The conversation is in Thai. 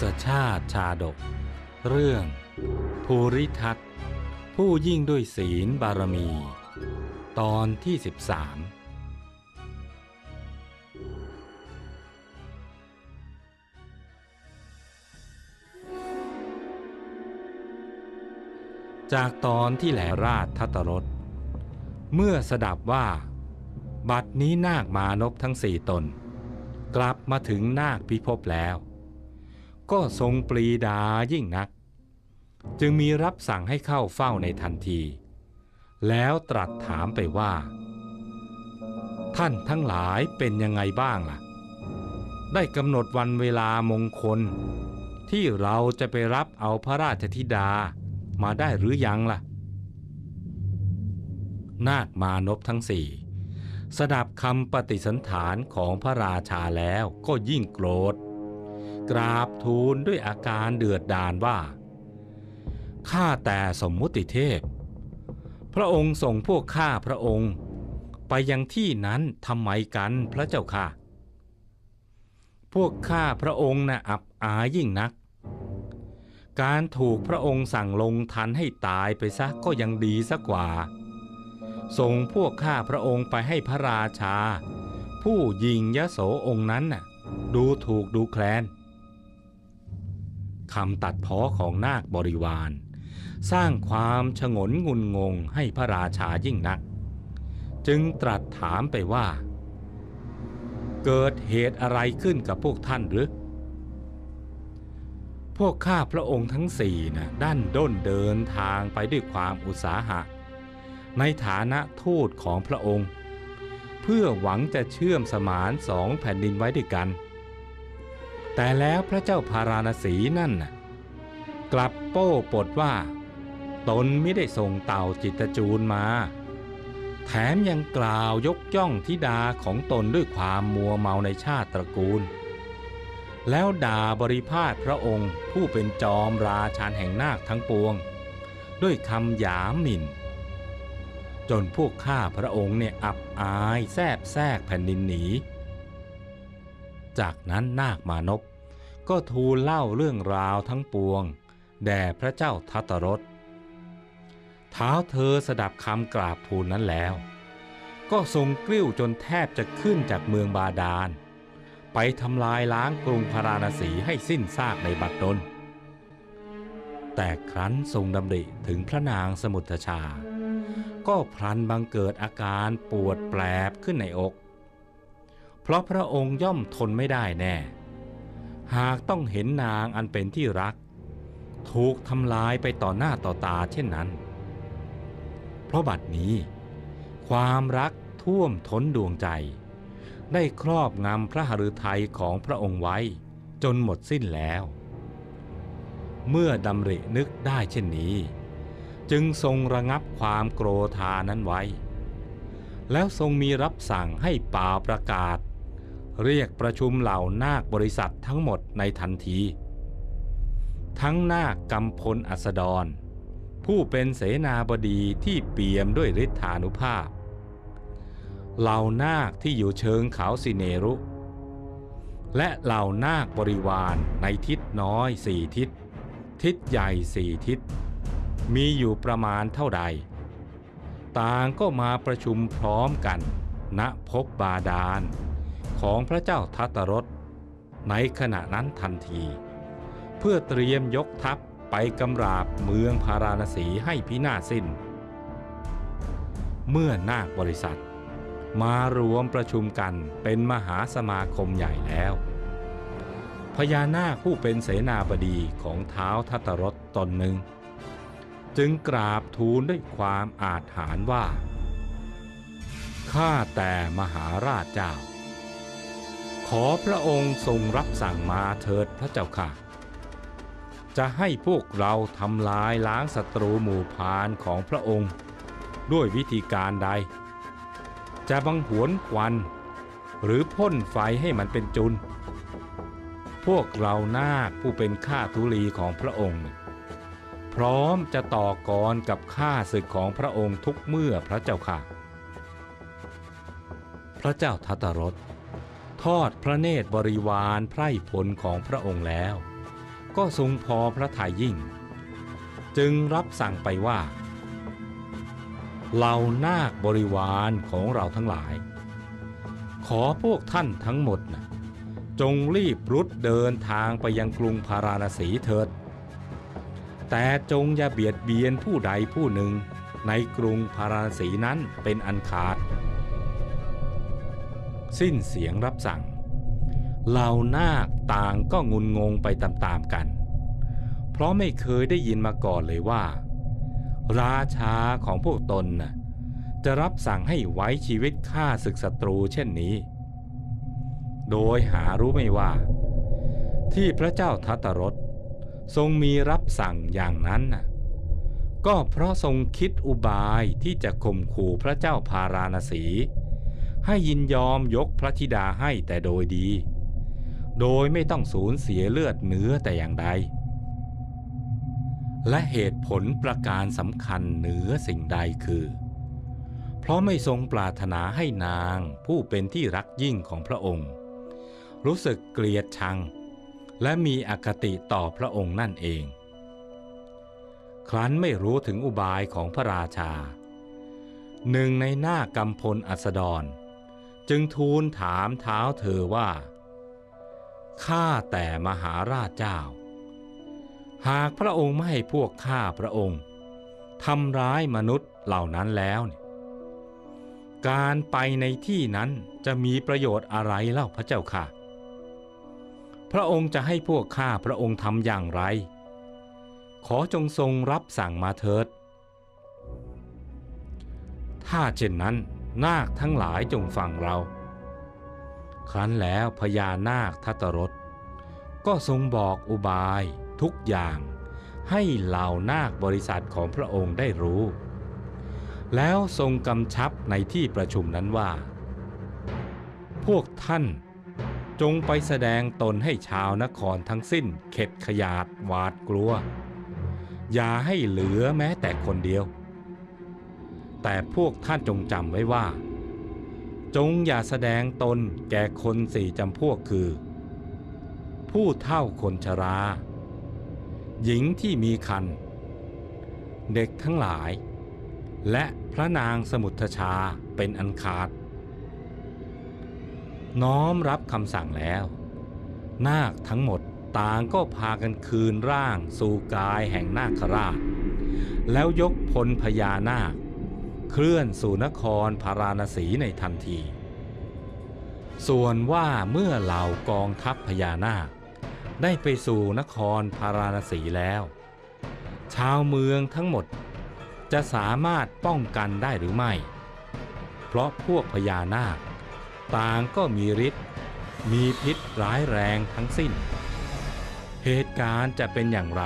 ศชาติชาดก เรื่อง ภูริทัตผู้ยิ่งด้วยศีลบารมี ตอนที่ 13 จากตอนที่แหลราชทัตรสเมื่อสดับว่า บัดนี้นาคมานพทั้งสี่ตน กลับมาถึงนาคพิภพแล้ว ก็ทรงปรีดายิ่งนัก จึงมีรับสั่งให้เข้าเฝ้าในทันที แล้วตรัสถามไปว่า ท่านทั้งหลายเป็นยังไงบ้างล่ะ ได้กำหนดวันเวลามงคล ที่เราจะไปรับเอาพระราชธิดามาได้หรือยังล่ะ นาคมานพทั้งสี่สดับคำปฏิสันฐานของพระราชาแล้วก็ยิ่งโกรธ กราบทูลด้วยอาการเดือดดาลว่า ข้าแต่สมมุติเทพ พระองค์ส่งพวกข้าพระองค์ไปยังที่นั้นทำไมกันพระเจ้าค่ะ พวกข้าพระองค์น่ะอับอายยิ่งนัก การถูกพระองค์สั่งลงทันให้ตายไปซะก็ยังดีสักกว่า ส่งพวกข้าพระองค์ไปให้พระราชา ผู้ยิงยโสองค์นั้นน่ะดูถูกดูแคลน คำตัดพ้อของนาคบริวาร สร้างความฉงนงุนงงให้พระราชายิ่งนัก จึงตรัสถามไปว่า เกิดเหตุอะไรขึ้นกับพวกท่านหรือ พวกข้าพระองค์ทั้งสี่นะด้านด้นเดินทางไปด้วยความอุตสาหะ ในฐานะทูตของพระองค์ เพื่อหวังจะเชื่อมสมานสองแผ่นดินไว้ด้วยกัน แต่แล้วพระเจ้าพาราณสีนั่นน่ะกลับโป้ปดว่า ตนไม่ได้ส่งเต่าจิตจูนมา แถมยังกล่าวยกย่องธิดาของตนด้วยความมัวเมาในชาติตระกูล แล้วด่าบริพาทพระองค์ผู้เป็นจอมราชานแห่งนาคทั้งปวง ด้วยคำหยามหมิ่น จนพวกข้าพระองค์เนี่ยอับอายแทบแทรกแผ่นดินหนี จากนั้นนาคมานพก็ทูลเล่าเรื่องราวทั้งปวง แด่พระเจ้าทัตรสเท้าเธอสดับคำกราบทูลนั้นแล้ว ก็ทรงกลิ้วจนแทบจะขึ้นจากเมืองบาดาล ไปทำลายล้างกรุงพาราณสีให้สิ้นซากในบัดดลแต่ครั้นทรงดำริถึงพระนางสมุทรชา ก็พลันบังเกิดอาการปวดแปลบขึ้นในอก ราะพระองค์ย่อมทนไม่ได้แน่ หากต้องเห็นนางอันเป็นที่รัก ถูกทำลายไปต่อหน้าต่อตาเช่นนั้น เพราะบัดนี้ ความรักท่วมท้นดวงใจ ได้ครอบงำพระหฤทัยของพระองค์ไว้จนหมดสิ้นแล้ว เมื่อดำรินึกได้เช่นนี้ จึงทรงระงับความโกรธานั้นไว้ แล้วทรงมีรับสั่งให้ป่าประกาศ เรียกประชุมเหล่านาคบริษัททั้งหมดในทันที ทั้งนาคกำพลอัสดร ผู้เป็นเสนาบดีที่เปี่ยมด้วยฤทธานุภาพ เหล่านาคที่อยู่เชิงเขาสิเนรุ และเหล่านาคบริวารในทิศน้อยสี่ทิศ ทิศใหญ่สี่ทิศ มีอยู่ประมาณเท่าใด ต่างก็มาประชุมพร้อมกันณพบบาดาล ของพระเจ้าทัตรสในขณะนั้นทันที เพื่อเตรียมยกทัพไปกำราบเมืองพาราณสีให้พินาศสิ้น เมื่อนาคบริษัท มารวมประชุมกันเป็นมหาสมาคมใหญ่แล้ว พญานาคผู้เป็นเสนาบดีของเท้าทัตรสตนหนึ่ง จึงกราบทูลด้วยความอาจหารว่าข้าแต่มหาราชเจ้า ขอพระองค์ทรงรับสั่งมาเถิดพระเจ้าค่ะ จะให้พวกเราทำลายล้างศัตรูหมู่พานของพระองค์ ด้วยวิธีการใด จะบังหวนควัน หรือพ่นไฟให้มันเป็นจุน พวกเรานาคผู้เป็นข้าทุลีของพระองค์ พร้อมจะต่อกรกับข้าศึกของพระองค์ทุกเมื่อพระเจ้าค่ะ พระเจ้าทัตรส ทอดพระเนตรบริวารไพร่พลของพระองค์แล้ว ก็ทรงพอพระทัยยิ่ง จึงรับสั่งไปว่าเหล่านาคบริวารของเราทั้งหลาย ขอพวกท่านทั้งหมดนะจงรีบรุดเดินทางไปยังกรุงพาราณสีเถิด แต่จงอย่าเบียดเบียนผู้ใดผู้หนึ่งในกรุงพาราณสีนั้นเป็นอันขาด สิ้นเสียงรับสั่ง เหล่านาคต่างก็งุนงงไปตามๆกัน เพราะไม่เคยได้ยินมาก่อนเลยว่า ราชาของพวกตนน่ะจะรับสั่งให้ไว้ชีวิตฆ่าศึกศัตรูเช่นนี้ โดยหารู้ไม่ว่า ที่พระเจ้าทัตตรสทรงมีรับสั่งอย่างนั้นน่ะก็เพราะทรงคิดอุบายที่จะข่มขู่พระเจ้าพาราณสี ให้ยินยอมยกพระธิดาให้แต่โดยดี โดยไม่ต้องสูญเสียเลือดเนื้อแต่อย่างใด และเหตุผลประการสำคัญเหนือสิ่งใดคือ เพราะไม่ทรงปรารถนาให้นางผู้เป็นที่รักยิ่งของพระองค์ รู้สึกเกลียดชัง และมีอคติต่อพระองค์นั่นเอง ครั้นไม่รู้ถึงอุบายของพระราชาหนึ่งในหน้ากำพลอัสดร จึงทูลถามเท้าเธอว่า ข้าแต่มหาราชเจ้า หากพระองค์ไม่ให้พวกข้าพระองค์ทำร้ายมนุษย์เหล่านั้นแล้วเนี่ยการไปในที่นั้นจะมีประโยชน์อะไรเล่าพระเจ้าค่ะ พระองค์จะให้พวกข้าพระองค์ทำอย่างไร ขอจงทรงรับสั่งมาเถิด ถ้าเช่นนั้น นาคทั้งหลายจงฟังเรา ครั้นแล้วพญานาคทัตตรสก็ทรงบอกอุบายทุกอย่างให้เหล่านาคบริษัทของพระองค์ได้รู้ แล้วทรงกำชับในที่ประชุมนั้นว่า พวกท่านจงไปแสดงตนให้ชาวนครทั้งสิ้นเข็ดขยาดหวาดกลัว อย่าให้เหลือแม้แต่คนเดียว แต่พวกท่านจงจำไว้ว่า จงอย่าแสดงตนแก่คนสี่จำพวกคือ ผู้เท่าคนชรา หญิงที่มีคัน เด็กทั้งหลาย และพระนางสมุทชาเป็นอันขาด น้อมรับคำสั่งแล้ว นาคทั้งหมดต่างก็พากันคืนร่างสู่กายแห่งนาคราช แล้วยกพลพญานาค เคลื่อนสู่นครพาราณสีในทันที ส่วนว่าเมื่อเหล่ากองทัพพญานาค ได้ไปสู่นครพาราณสีแล้ว ชาวเมืองทั้งหมดจะสามารถป้องกันได้หรือไม่ เพราะพวกพญานาค ต่างก็มีฤทธิ์มีพิษร้ายแรงทั้งสิ้น เหตุการณ์จะเป็นอย่างไร